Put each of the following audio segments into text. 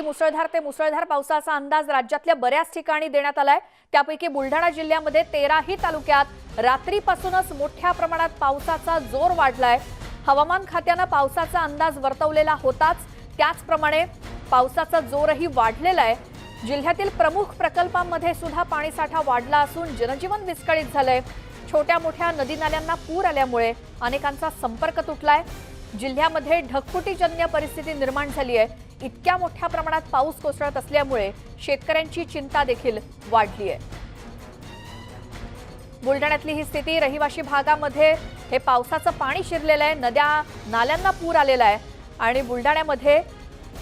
मुसळधार ते मुसळधार पावसाचा अंदाज राज्यातल्या बऱ्याच ठिकाणी देण्यात आलाय. त्यापैकी बुलढाणा जिल्ह्यामध्ये तेराही तालुक्यात रात्रीपासूनच मोठ्या प्रमाणात पावसाचा जोर वाढलाय. हवामान खात्यानं पावसाचा अंदाज वर्तवलेला होताच. त्याचप्रमाणे पावसाचा जोरही वाढलेला आहे. जिल्ह्यातील प्रमुख प्रकल्पांमध्ये सुद्धा पाणीसाठा वाढला असून जनजीवन विस्कळीत झालंय. छोट्या मोठ्या नदी नाल्यांना पूर आल्यामुळे अनेकांचा संपर्क तुटलाय. जिल्ह्यामध्ये ढगफुटीजन्य परिस्थिती निर्माण झाली आहे. इतक्या मोठ्या प्रमाणात पाऊस कोसळत असल्यामुळे शेतकऱ्यांची चिंता देखील वाढली आहे बुलढाण्यातली ही स्थिती रहिवाशी भागामध्ये हे पावसाचं पाणी शिरलेलं आहे नद्या नाल्यांना पूर आलेला आहे आणि बुलढाण्यामध्ये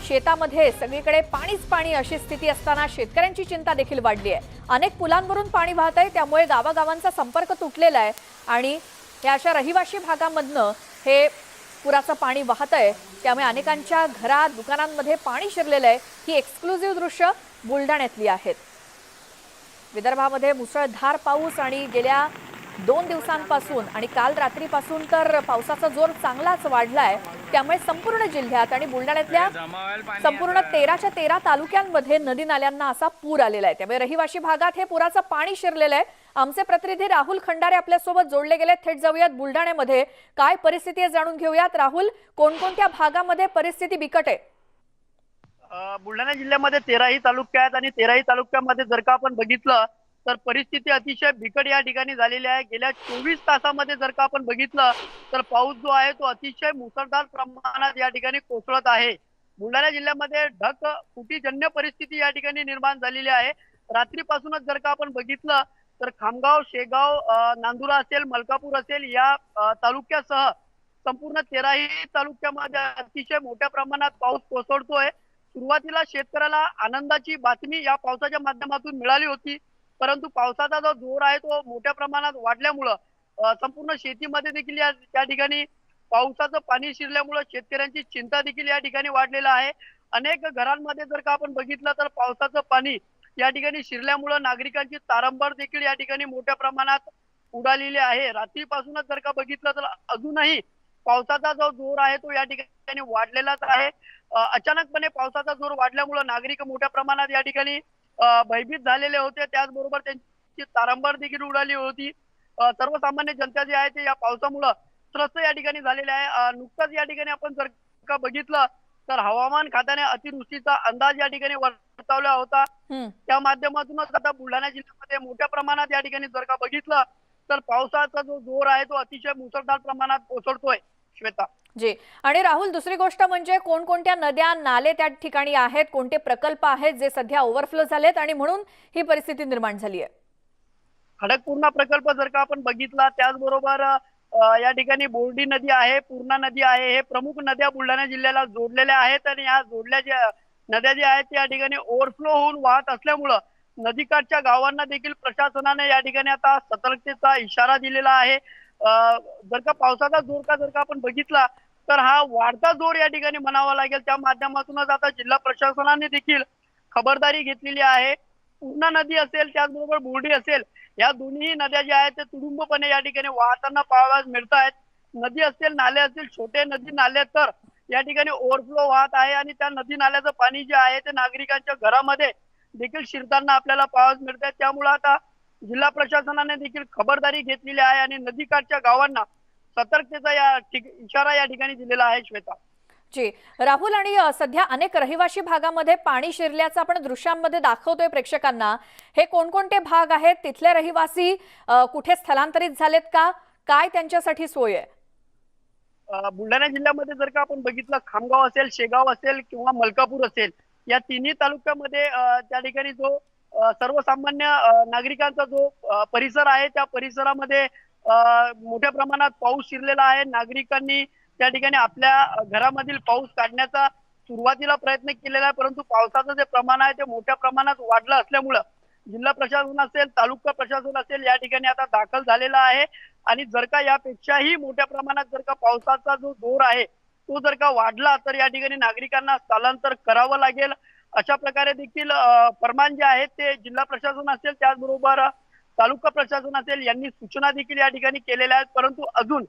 शेतामध्ये सगळीकडे पाणीच पाणी अशी स्थिती असताना शेतकऱ्यांची चिंता देखील वाढली आहे अनेक पुलांवरून पाणी वाहत आहे त्यामुळे गावागावांचा संपर्क तुटलेला आहे आणि या अशा रहिवाशी भागामधनं हे पुराचं पाणी वाहत आहे त्यामुळे अनेकांच्या घरात दुकानांमध्ये पाणी शिरलेलं आहे. ही एक्सक्लुझिव्ह दृश्य बुलढाण्यातली आहेत. विदर्भामध्ये मुसळधार पाऊस आणि गेल्या दोन दिवसांपासून आणि काल रात्रीपासून तर पावसाचा जोर चांगलाच वाढलाय. त्यामुळे संपूर्ण जिल्ह्यात आणि बुलढाण्यातल्या संपूर्ण तेराच्या तेरा तालुक्यांमध्ये नदी नाल्यांना असा पूर आलेला आहे. त्यामुळे रहिवाशी भागात हे पुराचं पाणी शिरलेलं आहे. आमचे प्रतिनिधी राहुल खंडारे आपल्यासोबत जोडले गेले. थेट जाऊयात बुलढाण्यामध्ये. काय परिस्थिती आहे जाणून घेऊयात. राहुल कोणकोणत्या भागामध्ये परिस्थिती बिकट आहे? बुलढाणा जिल्ह्यामध्ये तेराही तालुके आहेत आणि तेराही तालुक्यामध्ये जर का आपण बघितलं तर परिस्थिती अतिशय बिकट या ठिकाणी झालेली आहे. गेल्या चोवीस तासामध्ये जर का आपण बघितलं तर पाऊस जो आहे तो अतिशय मुसळधार प्रमाणात या ठिकाणी कोसळत आहे. बुलढाणा जिल्ह्यामध्ये ढग फुटीजन्य परिस्थिती या ठिकाणी निर्माण झालेली आहे. रात्रीपासूनच जर का आपण बघितलं तर खामगाव शेगाव नांदुरा असेल मलकापूर असेल या तालुक्यासह संपूर्ण तेराही तालुक्यामध्ये अतिशय मोठ्या प्रमाणात पाऊस कोसळतोय. सुरुवातीला शेतकऱ्याला आनंदाची बातमी या पावसाच्या माध्यमातून मिळाली होती. परंतु पावसाचा जो जोर आहे तो मोठ्या प्रमाणात वाढल्यामुळं संपूर्ण शेतीमध्ये देखील या त्या ठिकाणी पावसाचं पाणी शिरल्यामुळं शेतकऱ्यांची चिंता देखील या ठिकाणी वाढलेला आहे. अनेक घरांमध्ये जर का आपण बघितलं तर पावसाचं पाणी या ठिकाणी शिरल्यामुळं नागरिकांची तारंबळ देखील या ठिकाणी मोठ्या प्रमाणात उडालेली आहे. रात्रीपासूनच जर का बघितलं तर अजूनही पावसाचा जो जोर आहे तो या ठिकाणी वाढलेलाच आहे. अचानकपणे पावसाचा जोर वाढल्यामुळं नागरिक मोठ्या प्रमाणात या ठिकाणी भयभीत झालेले होते. त्याचबरोबर त्यांची तारंबळ देखील उडाली होती. सर्वसामान्य जनता जी आहे ते या पावसामुळं त्रस्त या ठिकाणी झालेले आहे. नुकताच या ठिकाणी आपण जर का बघितलं तर हवामान खात्याने अतिवृष्टीचा अंदाज या ठिकाणी वर्तवला होता. त्या माध्यमातूनच आता बुलढाणा जिल्ह्यामध्ये मोठ्या प्रमाणात या ठिकाणी जर का बघितलं तर पावसाचा जो जोर आहे तो अतिशय मुसळधार प्रमाणात कोसळतोय. श्वेता. जी. आणि राहुल दुसरी गोष्ट म्हणजे कोणकोणत्या नद्या नाले त्या ठिकाणी आहेत कोणते प्रकल्प आहेत जे सध्या ओव्हरफ्लो झालेत आणि म्हणून ही परिस्थिती निर्माण झाली आहे खडकपूर्णा प्रकल्प जर का आपण बघितला त्याचबरोबर या ठिकाणी बोर्डी नदी आहे पूर्णा नदी आहे हे प्रमुख नद्या बुलढाणा जिल्ह्याला जोडलेल्या आहेत आणि या जोडल्या ज्या नद्या ज्या आहेत त्या ठिकाणी ओव्हरफ्लो होऊन वाहत असल्यामुळं नदीकाठच्या गावांना देखील प्रशासनाने या ठिकाणी आता सतर्कतेचा इशारा दिलेला आहे. जर का पावसाचा जोर का जर का आपण बघितला तर हा वाढता जोर या ठिकाणी म्हणावा लागेल. त्या माध्यमातूनच आता जिल्हा प्रशासनाने देखील खबरदारी घेतलेली आहे. पूर्णा नदी असेल त्याचबरोबर बोर्डी असेल या दोन्ही नद्या ज्या आहेत त्या तुडुंबपणे या ठिकाणी वाहताना पाहावयास मिळत आहेत नदी असेल नाले असतील छोटे नदी नाले तर या ठिकाणी ओव्हरफ्लो वाहत आहे आणि त्या नदी नाल्याचं पाणी जे आहे ते नागरिकांच्या घरामध्ये देखील शिरताना आपल्याला पाहावयास मिळत आहे त्यामुळे आता जिल्हा प्रशासनाने देखील खबरदारी घेतलेली आहे आणि नदीकाठच्या गावांना सतर्कतेचा या इशारा या ठिकाणी दिलेला आहे श्वेता. जी राहुल आणि सध्या अनेक रहिवाशी भागामध्ये पाणी शिरल्याचं आपण दृश्यांमध्ये दाखवतोय प्रेक्षकांना. हे कोणकोणते भाग आहेत? तिथले रहिवासी कुठे स्थलांतरित झालेत का? काय त्यांच्यासाठी सोय आहे? बुलढाणा जिल्ह्यामध्ये जर का आपण बघितलं खामगाव असेल शेगाव असेल किंवा मलकापूर असेल या तिन्ही तालुक्यामध्ये त्या ठिकाणी जो सर्वसामान्य नागरिकांचा जो परिसर आहे त्या परिसरामध्ये मोठ्या प्रमाणात पाऊस शिरलेला आहे. नागरिकांनी त्या ठिकाणी आपल्या घरामधील पाऊस काढण्याचा सुरुवातीला प्रयत्न केलेला आहे परंतु पावसाचं जे प्रमाण आहे ते मोठ्या प्रमाणात वाढलं असल्यामुळं जिल्हा प्रशासन असेल तालुका प्रशासन असेल या ठिकाणी आता दाखल झालेला आहे. आणि जर का यापेक्षाही मोठ्या प्रमाणात जर का पावसाचा जो जोर आहे तो जर का वाढला तर या ठिकाणी नागरिकांना स्थलांतर करावं लागेल. अशा प्रकारे देखील अ, फरमान जे आहेत ते जिल्हा प्रशासन असेल त्याचबरोबर तालुका प्रशासन असेल यांनी सूचना देखील या ठिकाणी केलेल्या आहेत. परंतु अजून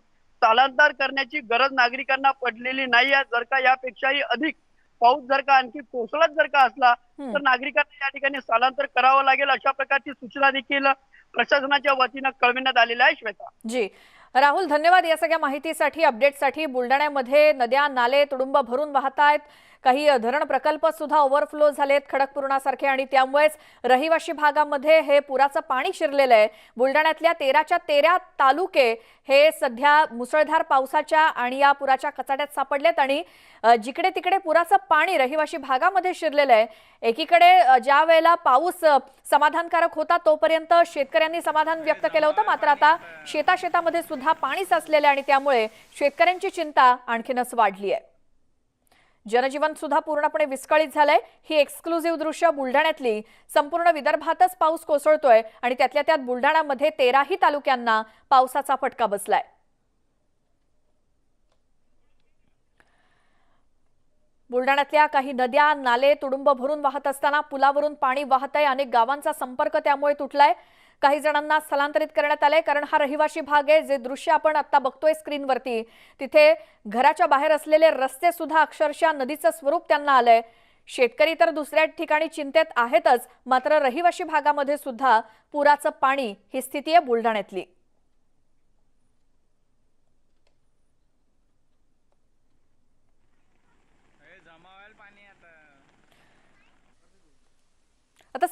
स्थलांतर करण्याची गरज नागरिकांना पडलेली नाही आहे. जर का यापेक्षाही अधिक पाऊस जर का आणखी कोसळत जर का असला. तर नागरिकांना या ठिकाणी स्थलांतर करावं लागेल. अशा प्रकारची सूचना देखील प्रशासनाच्या वतीनं कळविण्यात आलेल्या आहे श्वेता. जी. राहुल धन्यवाद या सगळ्या माहितीसाठी अपडेटसाठी बुलढाण्यामध्ये नद्या नाले तुडुंब भरून वाहत आहेत काही धरण प्रकल्प सुद्धा ओव्हरफ्लो झालेत खडकपूर्णासारखे आणि त्यामुळेच रहिवाशी भागामध्ये हे पुराचं पाणी शिरलेलं आहे. बुलढाण्यातल्या तेराच्या तेरा तालुके हे सध्या मुसळधार पावसाच्या आणि या पुराच्या कचाट्यात सापडलेत आणि जिकडे तिकडे पुराचं पाणी रहिवाशी भागामध्ये शिरलेलं आहे. एकीकडे ज्या वेळेला पाऊस समाधानकारक होता तोपर्यंत शेतकऱ्यांनी समाधान व्यक्त केलं होतं. मात्र आता शेताशेतामध्ये सुद्धा पाणी साचलेलं आहे आणि त्यामुळे शेतकऱ्यांची चिंता आणखीनच वाढली आहे. जनजीवन सुद्धा पूर्णपणे विस्कळीत झालंय. ही एक्सक्लुझिव्ह दृश्य बुलढाण्यातली. संपूर्ण विदर्भातच पाऊस कोसळतोय आणि त्यातल्या त्यात बुलढाण्यामध्ये तेराही तालुक्यांना पावसाचा फटका बसलाय. बुलढाण्यातल्या काही नद्या नाले तुडुंब भरून वाहत असताना पुलावरून पाणी वाहत आहे अनेक गावांचा संपर्क त्यामुळे तुटलाय. काही जणांना स्थलांतरित करण्यात आलंय कारण हा रहिवाशी भाग आहे. जे दृश्य आपण आता बघतोय स्क्रीनवरती तिथे घराच्या बाहेर असलेले रस्ते सुद्धा अक्षरशः नदीचं स्वरूप त्यांना आलंय. शेतकरी तर दुसऱ्या ठिकाणी चिंतेत आहेतच मात्र रहिवाशी भागामध्ये सुद्धा पुराचं पाणी ही स्थिती आहे बुलढाण्यातली. आता